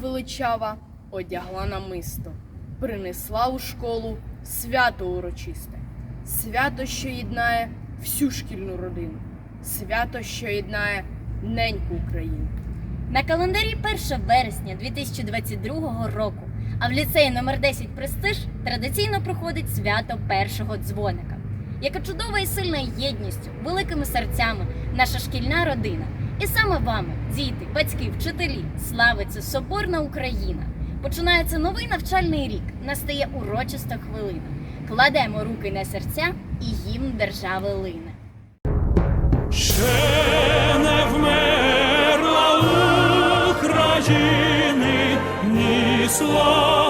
величава одягла намисто, принесла у школу свято урочисте, свято, що єднає всю шкільну родину, свято, що єднає неньку Україну. На календарі 1 вересня 2022 року, а в ліцеї номер 10 Престиж традиційно проходить свято першого дзвоника. Яка чудова і сильна єдністю, великими серцями наша шкільна родина. І саме вами, діти, батьки, вчителі, славиться Соборна Україна. Починається новий навчальний рік, настає урочиста хвилина. Кладемо руки на серця і гімн держави лине. Ще не вмерла України ні слава,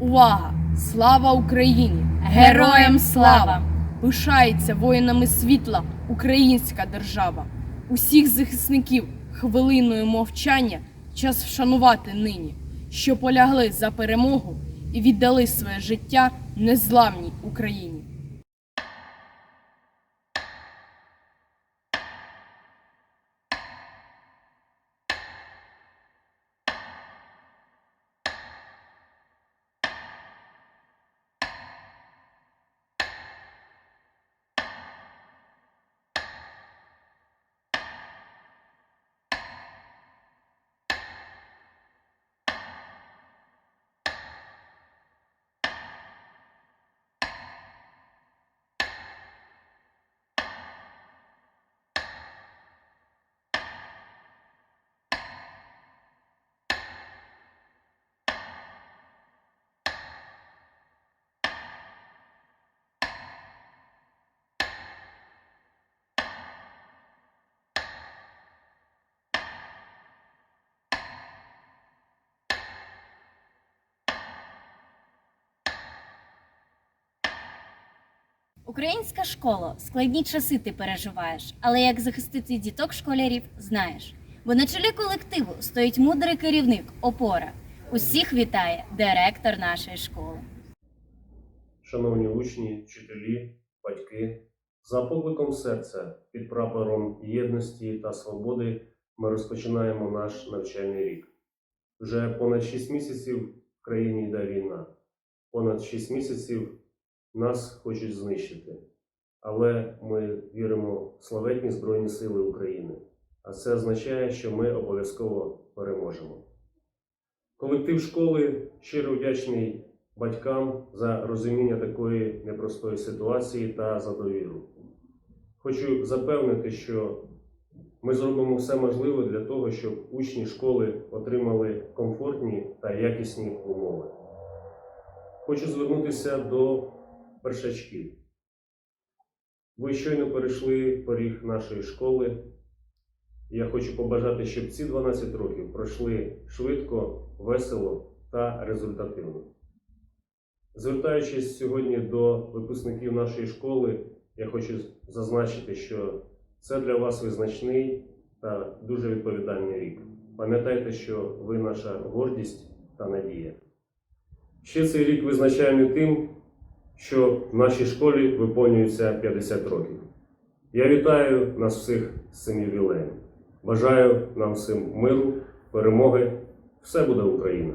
Увага! Слава Україні! Героям слава! Пишається воїнами світла українська держава. Усіх захисників хвилиною мовчання час вшанувати нині, що полягли за перемогу і віддали своє життя незламній Україні. Українська школа, складні часи ти переживаєш, але як захистити діток школярів, знаєш. Бо на чолі колективу стоїть мудрий керівник, опора. Усіх вітає директор нашої школи. Шановні учні, вчителі, батьки, за покликом серця під прапором єдності та свободи ми розпочинаємо наш навчальний рік. Вже понад 6 місяців в країні йде війна. Понад 6 місяців нас хочуть знищити. Але ми віримо в славетні Збройні Сили України. А це означає, що ми обов'язково переможемо. Колектив школи щиро вдячний батькам за розуміння такої непростої ситуації та за довіру. Хочу запевнити, що ми зробимо все можливе для того, щоб учні школи отримали комфортні та якісні умови. Хочу звернутися до першачків. Ви щойно перейшли поріг нашої школи. Я хочу побажати, щоб ці 12 років пройшли швидко, весело та результативно. Звертаючись сьогодні до випускників нашої школи, я хочу зазначити, що це для вас визначний та дуже відповідальний рік. Пам'ятайте, що ви наша гордість та надія. Ще цей рік визначаємо тим, що в нашій школі виповнюється 50 років. Я вітаю нас всіх з цим ювілеєм. Бажаю нам всім миру, перемоги. Все буде Україна!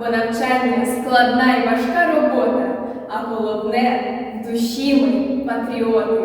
Бо навчання складна і важка робота, а головне в душі ми патріоти.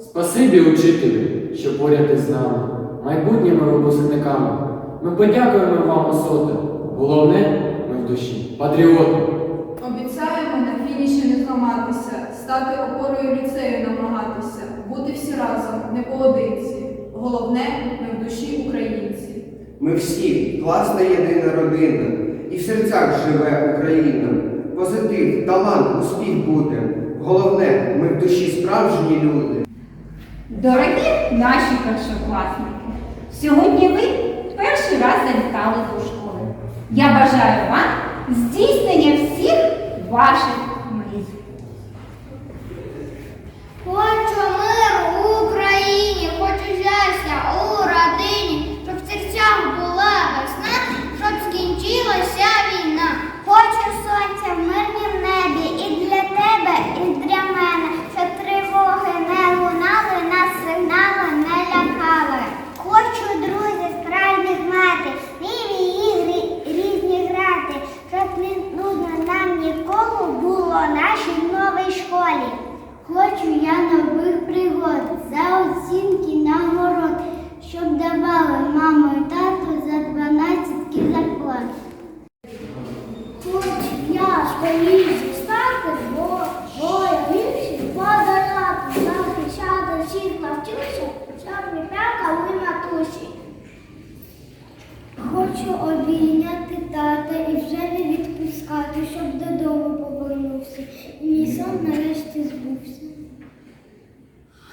Спасибі, учителю, що поряд із нами, майбутніми випускниками. Ми подякуємо вам осоти. Головне, ми в душі. Патріоти. Обіцяємо на фініші не зламатися, стати опорою ліцею намагатися, бути всі разом, не поодинці. Головне, ми в душі українці. Ми всі класна єдина родина, і в серцях живе Україна. Позитив, талант, успіх буде. Головне, ми в душі справжні люди. Дорогі наші першокласники, сьогодні ви перший раз завітали до школи. Я бажаю вам здійснення всіх ваших мрій. Хочу миру у Україні, хочу щастя у родині, щоб в серцях була весна, щоб скінчилася війна. Хочу сонця в мирнім небі і для тебе, і для мене, щоб тривоги не лунали, нас сигнали не лякали. Хочу друзів справжніх мати, милі ігри різні грати, щоб не нудно нам нікому було нашій новій школі. Хочу я нових пригод, за оцінки нагород, щоб давали маму і тату за зарплат. Хочу я скоріше стати, бо більше подарати, захищати всіх навчуся, щоб не плакали матусі. Хочу обійняти тата і вже не відпускати, щоб додому повернувся. І мій сон нарешті збувся.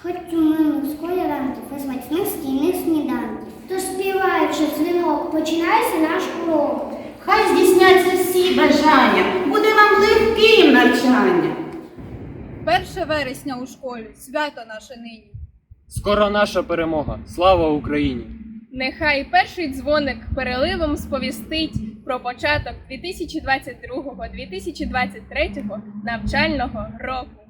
Хочу милих школярантів і смачних стійних сніданків. Тож співаючи дзвінок, починається наш всі бажання, буде вам легким навчання. 1 вересня у школі, свято наше нині. Скоро наша перемога. Слава Україні! Нехай перший дзвоник переливом сповістить про початок 2022-2023 навчального року.